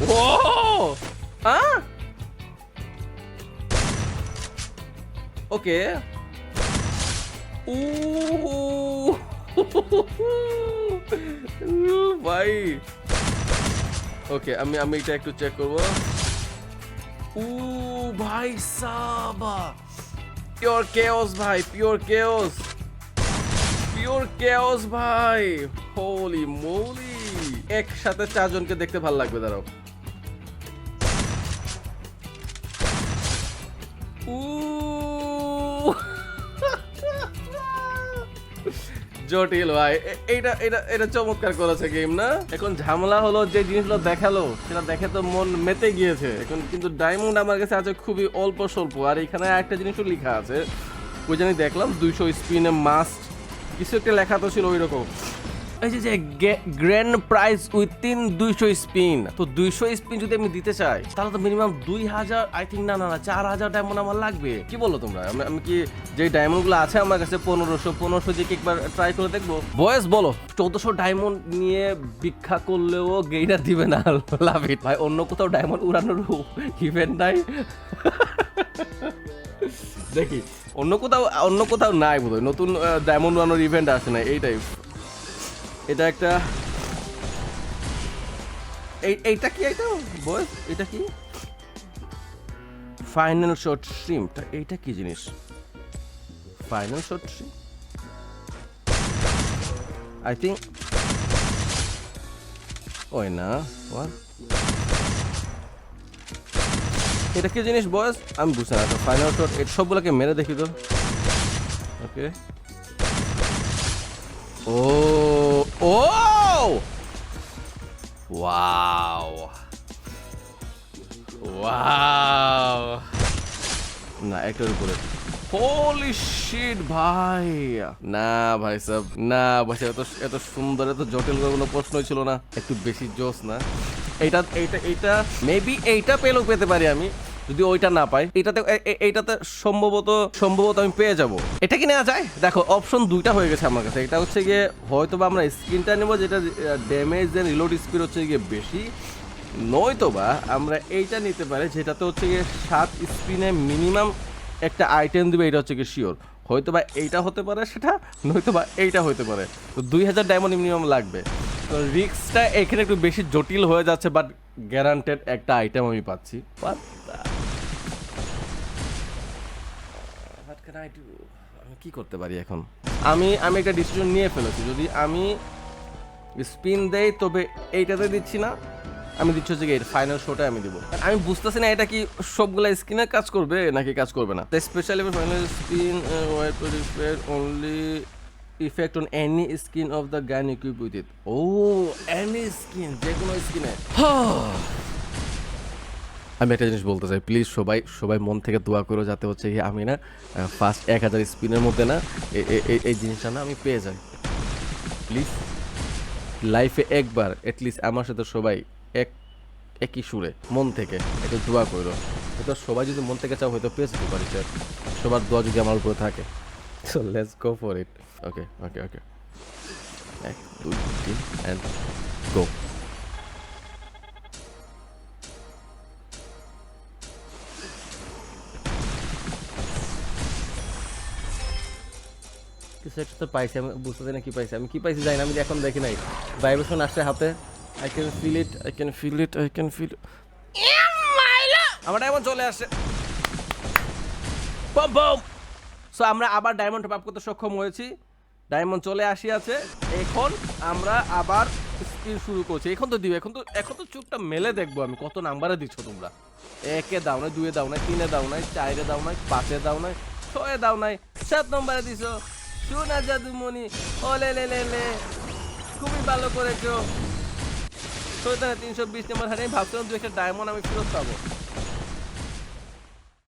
ও হ্যাঁ ওকে ও ভাই ওকে আমি আমি এটা একটু চেক করব ও ভাই সাবা পিওর কেওস ভাই পিওর কেওস পিওর কেওস ভাই হোলি মোলি একসাথে চারজনকে দেখতে ভালো লাগবে দাঁড়াও। জটিল ভাই এ- এইটা এটা এটা চমৎকার করেছে গেম না? এখন ঝামেলা হলো যে জিনিসগুলো দেখাল সেটা দেখে তো মন মেতে গিয়েছে। এখন কিন্তু ডায়মন্ড আমার কাছে আছে খুবই অল্প স্বল্প আর এখানে একটা জিনিসও লেখা আছে। ওই জানি দেখলাম দুইশো স্পিনে মাস্ট কিছু একটা লেখা তো ছিল ওই রকম। এই যে যে গ্র্যান্ড প্রাইজ উইথিন দুইশো স্পিন তো দুইশো স্পিন যদি আমি দিতে চাই, তাহলে তো মিনিমাম দুই হাজার আই থিঙ্ক না না না, চার হাজার ডায়মন্ড আমার লাগবে। কি বলো তোমরা? আমি কি যে ডায়মন্ডগুলো আছে আমার কাছে পনেরোশো পনেরোশো কি একবার ট্রাই করে দেখব? বয়স, বলো। চোদ্দশো ডায়মন্ড নিয়ে ভিক্ষা করলেও গেইনার দিবে না, লাভ ইট। ভাই, অন্য কোথাও ডায়মন্ড উড়ানোর ইভেন্ট নাই। দেখি, অন্য কোথাও অন্য কোথাও নাই বোধহয়। নতুন ডায়মন্ড উড়ানোর ইভেন্ট আসে না এইটাই এটা একটা এই, এইটা কি এটা? বয়স এটা কি? ফাইনাল শর্ট স্ট্রিমটা এইটা কি জিনিস? Final short stream I think ওই না ওয়ান এটা কি জিনিস বয়স আমি বুঝতে না। ফাইনাল শট সবগুলোকে মেরে দেখি তো। ওকে ও ও! ওয়াও ওয়াও না একটার উপরে হোলি শিট ভাই! না ভাই সব না ভাই এত এত সুন্দর এত জটিল কোনো প্রশ্নই ছিল না। একটু বেশি জোস না। এইটা এইটা এইটা মেবি এইটা পেলেও পেতে পারি আমি। যদি ওইটা না পাই এটাতে এইটাতে সম্ভবত সম্ভবত আমি পেয়ে যাব। এটা কি নেওয়া যায়? দেখো অপশন দুইটা হয়ে গেছে আমার কাছে। এটা হচ্ছে গিয়ে হয়তো বা আমরা স্ক্রিনটা নেব যেটা ড্যামেজ এন্ড রিলোড স্পিড হচ্ছে গিয়ে বেশি। নয়তো বা আমরা এইটা নিতে পারি যেটাতে হচ্ছে গিয়ে সাত স্পিনে মিনিমাম একটা আইটেম দিবে এটা হচ্ছে গিয়ে শিওর হয়তো বা এইটা হতে পারে সেটা নয়তো বা এইটা হতে পারে। তো দুই হাজার ডায়মন্ড মিনিমাম লাগবে। তো রিক্সটা এখানে একটু বেশি জটিল হয়ে যাচ্ছে বাট গ্যারান্টেড একটা আইটেম আমি পাচ্ছি। But, can I do? আমি কি করতে পারি এখন? আমি আমি একটা ডিসিশন নিয়ে ফেলেছি। যদি আমি স্পিন দেই তবে এইটাতে দিচ্ছি না আমি দিচ্ছি হচ্ছে এর ফাইনাল শোটা আমি দিব। আমি বুঝতেছি না এটা কি সবগুলা স্কিনে কাজ করবে নাকি কাজ করবে না। Specially final spin Y two only effect on any skin of the gun equip with it O any skin যে কোনো স্কিনে আমি একটা জিনিস বলতে চাই প্লিজ সবাই সবাই মন থেকে দোয়া করো যাতে হচ্ছে কি আমি না ফার্স্ট এক হাজার স্পিনের মধ্যে না এই জিনিসটা না আমি পেয়ে যাই। প্লিজ লাইফে একবার অ্যাটলিস্ট আমার সাথে সবাই এক, একই সুরে, মন থেকে একটু দোয়া করো। হয়তো সবাই যদি মন থেকে চাও হয়তো পেয়ে যেতে পারি স্যার সবার দোয়া যদি আমার উপরে থাকে। So let's go for it okay okay okay এক, দুই, তিন অ্যান্ড গো কিছু একটা তো পাইছি, আমি বুঝতে চাই না কি পাইছি। আমি কি পাইছি জানি না, আমি এখন দেখি নাই। ভাইব্রেশন আসছে হাতে। I can feel it I can feel it I can feel আমার ডায়মন্ড চলে আসছে। বম বম সো আমরা আবার ডায়মন্ড টপ আপ করতে সক্ষম হয়েছি। ডায়মন্ড চলে আসিয়াছে। এখন আমরা আবার স্পিন শুরু করছি। এখন তো দিবে এখন তো এখন তো চুপটা মেলে দেখব আমি। কত নাম্বারে দিচ্ছ তোমরা? একে দাও নাই, দুয়ে দাও নাই, তিনে দাও নাই চারে দাও নাই, পাঁচে দাও নাই, ছয়ে দাও নাই, সাত নম্বরে দিছো। শোনা জাদুমণি। ওলে, লে লে লে। খুবই ভালো করেছ। তিনশো বিশ নম্বর হারে ভাবছিলাম দু একটা ডায়মন্ড আমি ফেরত পাবো।